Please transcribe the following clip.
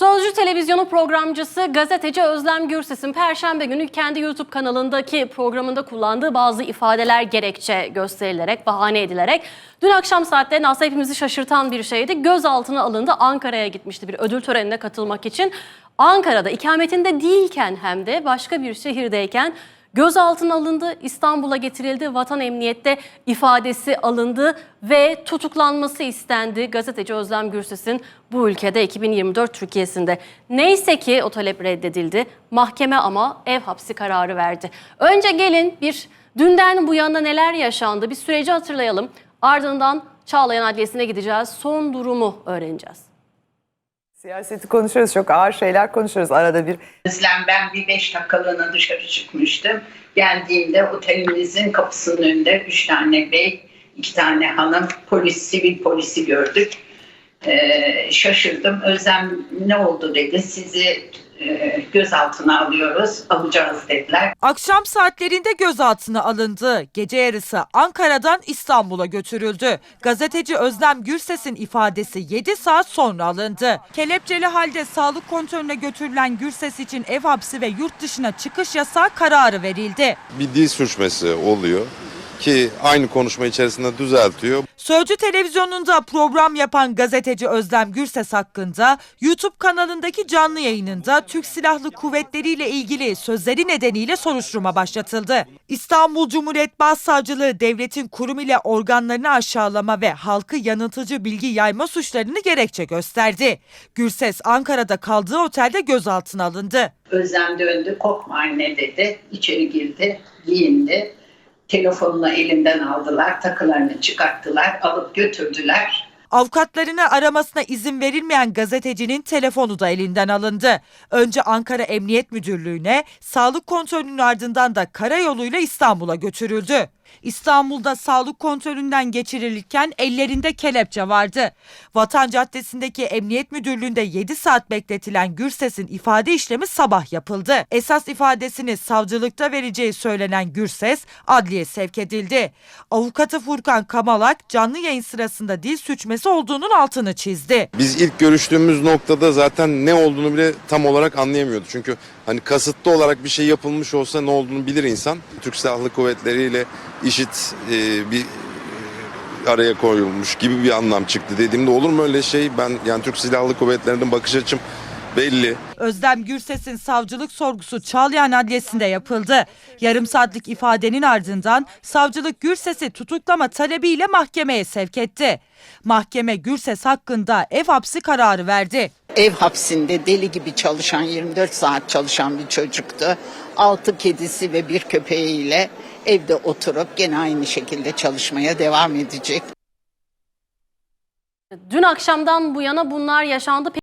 Sözcü televizyonu programcısı gazeteci Özlem Gürses'in Perşembe günü kendi YouTube kanalındaki programında kullandığı bazı ifadeler gerekçe gösterilerek, bahane edilerek dün akşam saatlerinde aslında hepimizi şaşırtan bir şeydi. Gözaltına alındı, Ankara'ya gitmişti bir ödül törenine katılmak için. Ankara'da ikametinde değilken hem de başka bir şehirdeyken Gözaltına alındı, İstanbul'a getirildi, vatan emniyette ifadesi alındı ve tutuklanması istendi gazeteci Özlem Gürses'in bu ülkede 2024 Türkiye'sinde. Neyse ki o talep reddedildi. Mahkeme ama ev hapsi kararı verdi. Önce gelin bir dünden bu yana neler yaşandı bir süreci hatırlayalım. Ardından Çağlayan Adliyesi'ne gideceğiz. Son durumu öğreneceğiz. Siyaseti konuşuyoruz, çok ağır şeyler konuşuyoruz arada bir. Özlem ben bir beş dakikalığına dışarı çıkmıştım. Geldiğimde otelimizin kapısının önünde üç tane bey, iki tane hanım, polis, sivil polisi gördük. Ee, şaşırdım. Özlem ne oldu dedi. Sizi gözaltına alıyoruz, alacağız dediler. Akşam saatlerinde gözaltına alındı. Gece yarısı Ankara'dan İstanbul'a götürüldü. Gazeteci Özlem Gürses'in ifadesi 7 saat sonra alındı. Kelepçeli halde sağlık kontrolüne götürülen Gürses için ev hapsi ve yurt dışına çıkış yasağı kararı verildi. bir dil sürçmesi oluyor ki aynı konuşma içerisinde düzeltiyor. Sözcü televizyonunda program yapan gazeteci Özlem Gürses hakkında YouTube kanalındaki canlı yayınında Türk Silahlı Kuvvetleri ile ilgili sözleri nedeniyle soruşturma başlatıldı. İstanbul Cumhuriyet Başsavcılığı devletin kurum ile organlarını aşağılama ve halkı yanıltıcı bilgi yayma suçlarını gerekçe gösterdi. Gürses Ankara'da kaldığı otelde gözaltına alındı. Özlem döndü, korkma anne dedi. İçeri girdi, giyindi. Telefonunu elimden aldılar, takılarını çıkarttılar, alıp götürdüler. Avukatlarını aramasına izin verilmeyen gazetecinin telefonu da elinden alındı. Önce Ankara Emniyet Müdürlüğü'ne, sağlık kontrolünün ardından da karayoluyla İstanbul'a götürüldü. İstanbul'da sağlık kontrolünden geçirilirken ellerinde kelepçe vardı. Vatan Caddesi'ndeki Emniyet Müdürlüğü'nde 7 saat bekletilen Gürses'in ifade işlemi sabah yapıldı. Esas ifadesini savcılıkta vereceği söylenen Gürses adliye sevk edildi. Avukatı Furkan Kamalak canlı yayın sırasında dil suçması olduğunun altını çizdi. Biz ilk görüştüğümüz noktada zaten ne olduğunu bile tam olarak anlayamıyordu. Çünkü hani kasıtlı olarak bir şey yapılmış olsa ne olduğunu bilir insan. Türk Silahlı Kuvvetleri ile işit e, bir e, araya koyulmuş gibi bir anlam çıktı dediğimde olur mu öyle şey? Ben yani Türk Silahlı Kuvvetleri'nin bakış açım belli. Özlem Gürses'in savcılık sorgusu Çağlayan Adliyesi'nde yapıldı. Yarım saatlik ifadenin ardından savcılık Gürses'i tutuklama talebiyle mahkemeye sevk etti. Mahkeme Gürses hakkında ev hapsi kararı verdi. Ev hapsinde deli gibi çalışan 24 saat çalışan bir çocuktu. Altı kedisi ve bir köpeğiyle evde oturup gene aynı şekilde çalışmaya devam edecek. Dün akşamdan bu yana bunlar yaşandı.